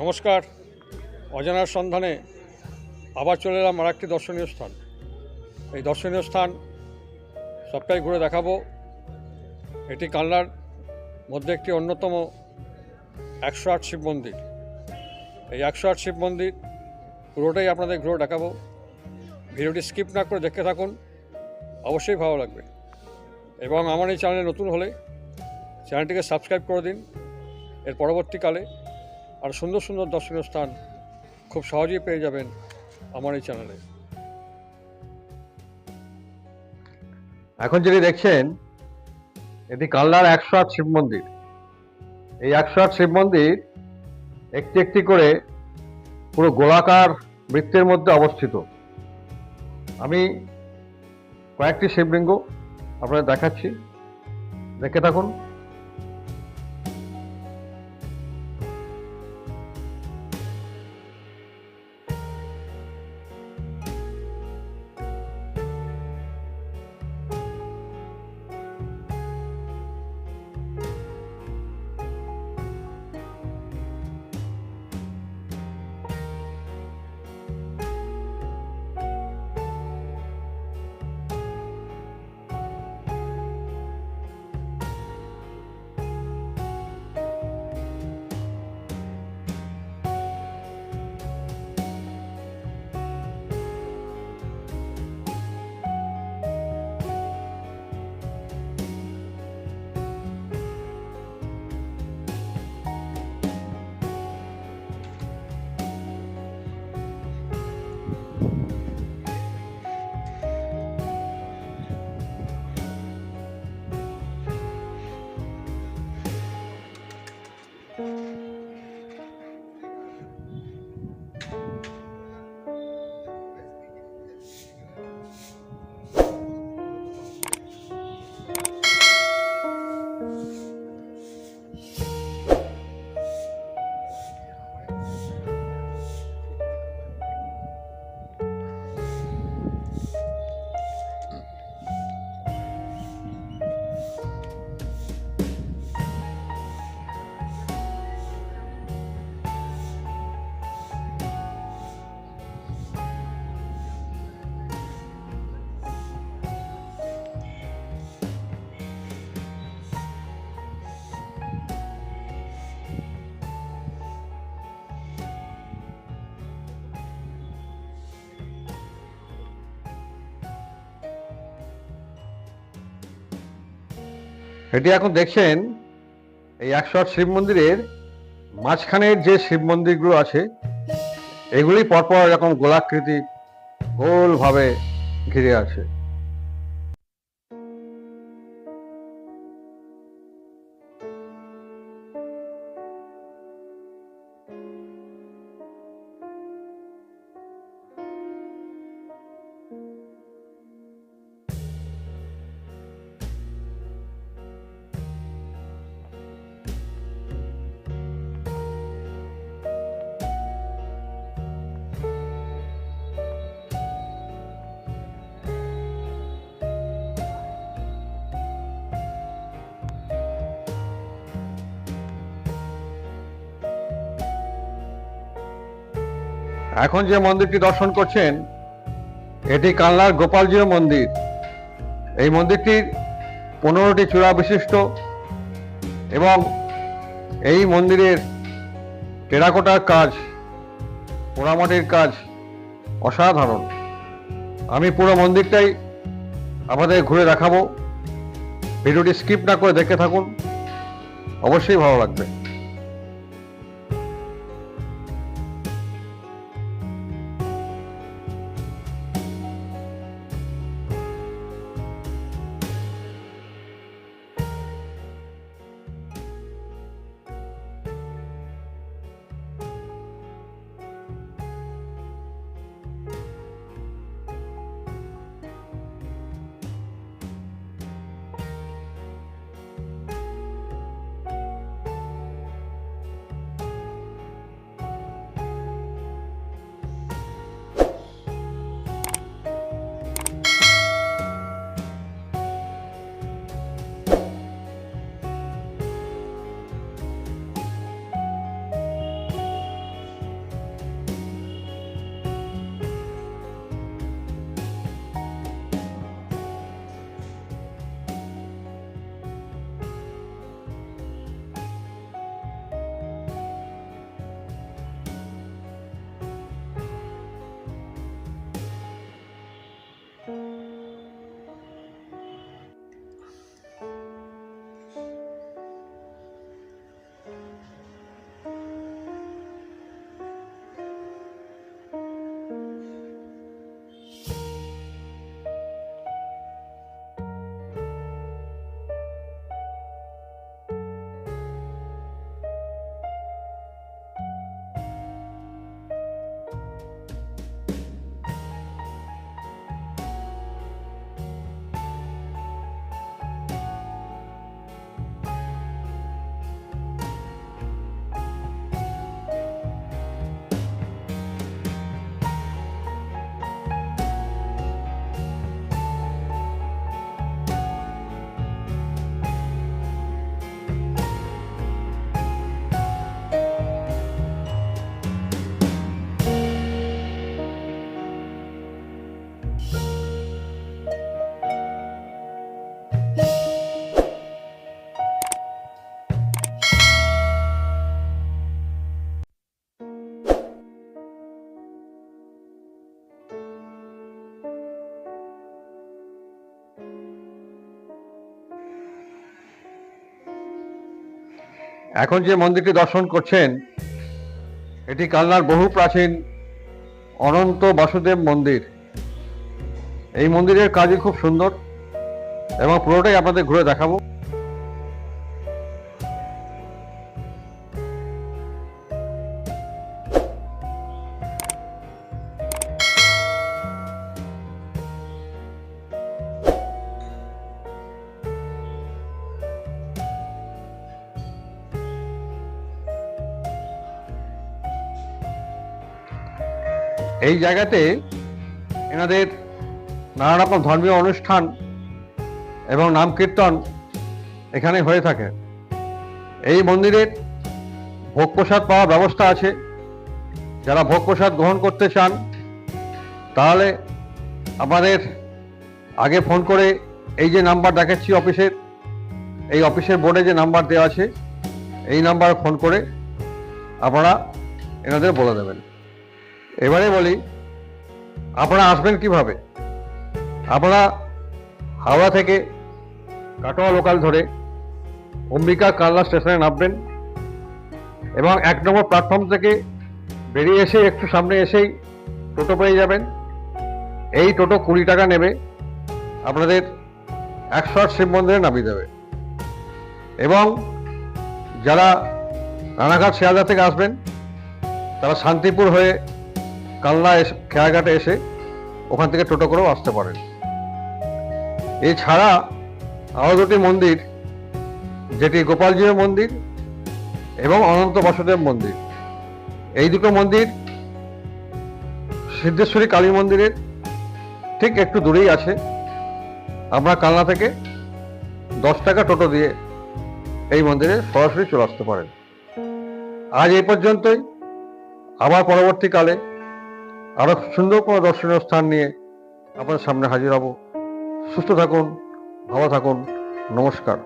নমস্কার। অজানার সন্ধানে আবার চলে এলাম আর একটি দর্শনীয় স্থান। এই দর্শনীয় স্থান সবটাই ঘুরে দেখাবো। এটি কালনার মধ্যে একটি অন্যতম একশো আট শিব মন্দির। এই একশো আট শিব মন্দির পুরোটাই আপনাদের ঘুরে দেখাবো। ভিডিওটি স্কিপ না করে দেখতে থাকুন, অবশ্যই ভালো লাগবে। এবং আমার এই চ্যানেলে নতুন হলে চ্যানেলটিকে সাবস্ক্রাইব করে দিন। এর পরবর্তীকালে আর সুন্দর সুন্দর দর্শনীয় স্থান খুব সহজেই পেয়ে যাবেন আমার এই চ্যানেলে এখন যেটি দেখছেন, এটি কালনার একশো আট শিব মন্দির। এই একশো আট শিব মন্দির একটি একটি করে পুরো গোলাকার বৃত্তের মধ্যে অবস্থিত। আমি কয়েকটি শিবলিঙ্গ আপনাদের দেখাচ্ছি। দেখে থাকুন। এটি এখন দেখছেন এই একশো আট শিব মন্দিরের মাঝখানের যে শিব মন্দিরগুলো আছে, এগুলি পরপর এরকম গোলাকৃতি গোলভাবে ঘিরে আছে। এখন যে মন্দিরটি দর্শন করছেন, এটি কালনার গোপালজিও মন্দির। এই মন্দিরটির পনেরোটি চূড়া বিশিষ্ট এবং এই মন্দিরের টেরাকোটার কাজ, পোড়ামাটির কাজ অসাধারণ। আমি পুরো মন্দিরটাই আমাদের ঘুরে দেখাবো। ভিডিওটি স্কিপ না করে দেখে থাকুন। অবশ্যই ভালো লাগবে। এখন যে মন্দিরটি দর্শন করছেন, এটি কালনার বহু প্রাচীন অনন্ত বাসুদেব মন্দির। এই মন্দিরের কাজই খুব সুন্দর এবং পুরোটাই আপনাদের ঘুরে দেখাবো। এই জায়গাতে এনাদের নানা রকম ধর্মীয় অনুষ্ঠান এবং নাম কীর্তন এখানে হয়ে থাকে। এই মন্দিরের ভোগ প্রসাদ পাওয়ার ব্যবস্থা আছে। যারা ভোগ প্রসাদ গ্রহণ করতে চান, তাহলে আমাদের আগে ফোন করে এই যে নাম্বার দেখাচ্ছি অফিসের, এই অফিসের বোর্ডে যে নাম্বার দেওয়া আছে, এই নাম্বারে ফোন করে আপনারা এনাদের বলে দেবেন। এবারে বলি, আপনারা আসবেন কীভাবে? আপনারা হাওড়া থেকে কাটোয়া লোকাল ধরে অম্বিকা কালনা স্টেশনে নামবেন এবং এক নম্বর প্ল্যাটফর্ম থেকে বেরিয়ে এসে একটু সামনে এসেই টোটো পেয়ে যাবেন। এই টোটো কুড়ি টাকা নেবে, আপনাদের একশো আট শিব মন্দিরে নামিয়ে দেবে। এবং যারা রানাঘাট শিয়ালদা থেকে আসবেন, তারা শান্তিপুর হয়ে কালনা এসে, খেয়াঘাটে এসে ওখান থেকে টোটো করেও আসতে পারেন এছাড়া আরও দুটি মন্দির, যেটি গোপালজির মন্দির এবং অনন্ত বাসুদেব মন্দির। এই দুটো মন্দির সিদ্ধেশ্বরী কালী মন্দিরের ঠিক একটু দূরেই আছে। আমরা কালনা থেকে দশ টাকা টোটো দিয়ে এই মন্দিরে সরাসরি চলে আসতে পারেন। আজ এই পর্যন্তই। আবার পরবর্তীকালে আরও সুন্দর কোনো দর্শনীয় স্থান নিয়ে আপনার সামনে হাজির হব। সুস্থ থাকুন, ভালো থাকুন, নমস্কার।